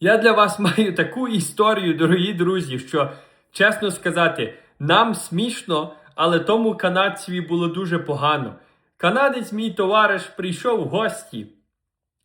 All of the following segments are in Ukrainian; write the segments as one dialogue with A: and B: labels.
A: Я для вас маю таку історію, дорогі друзі, що, чесно сказати, нам смішно, але тому канадцеві було дуже погано. Канадець, мій товариш, прийшов в гості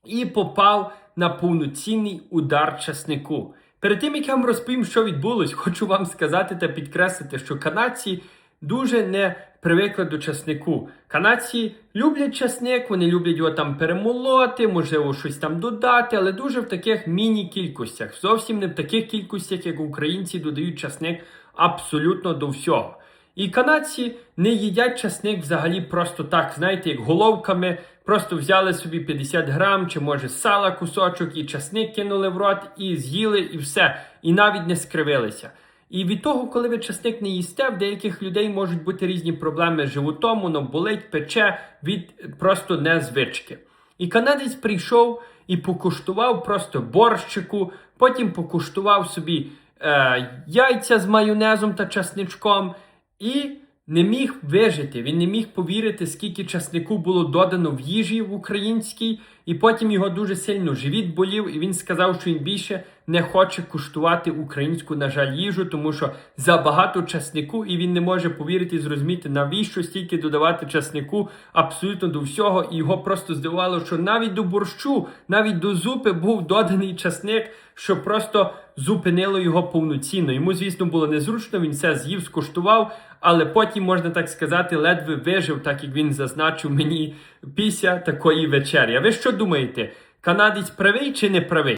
A: і попав на повноцінний удар часнику. Перед тим, як я вам розповім, що відбулось, хочу вам сказати та підкреслити, що канадці дуже не привикли до часнику. Канадці люблять часник, вони люблять його там перемолоти, можливо, щось там додати, але дуже в таких міні-кількостях. Зовсім не в таких кількостях, як українці додають часник абсолютно до всього. І канадці не їдять часник взагалі просто так, знаєте, як головками. Просто взяли собі 50 грам чи може сала кусочок, і часник кинули в рот, і з'їли, і все. І навіть не скривилися. І від того, коли ви часник не їсте, в деяких людей можуть бути різні проблеми з животом, воно болить, пече від просто незвички. І канадець прийшов і покуштував просто борщику, потім покуштував собі е, яйця з майонезом та часничком і не міг вижити. Він не міг повірити, скільки часнику було додано в їжі в українській, і потім його дуже сильно живіт болів, і він сказав, що він більше не хоче куштувати українську, на жаль, їжу, тому що забагато часнику, і він не може повірити і зрозуміти, навіщо стільки додавати часнику абсолютно до всього. І його просто здивувало, що навіть до борщу, навіть до зупи був доданий часник, що просто зупинило його повноцінно. Йому, звісно, було незручно, він все з'їв, скуштував, але потім, можна так сказати, ледве вижив, так як він зазначив мені після такої вечері. А ви що думаєте? Канадець правий чи не правий?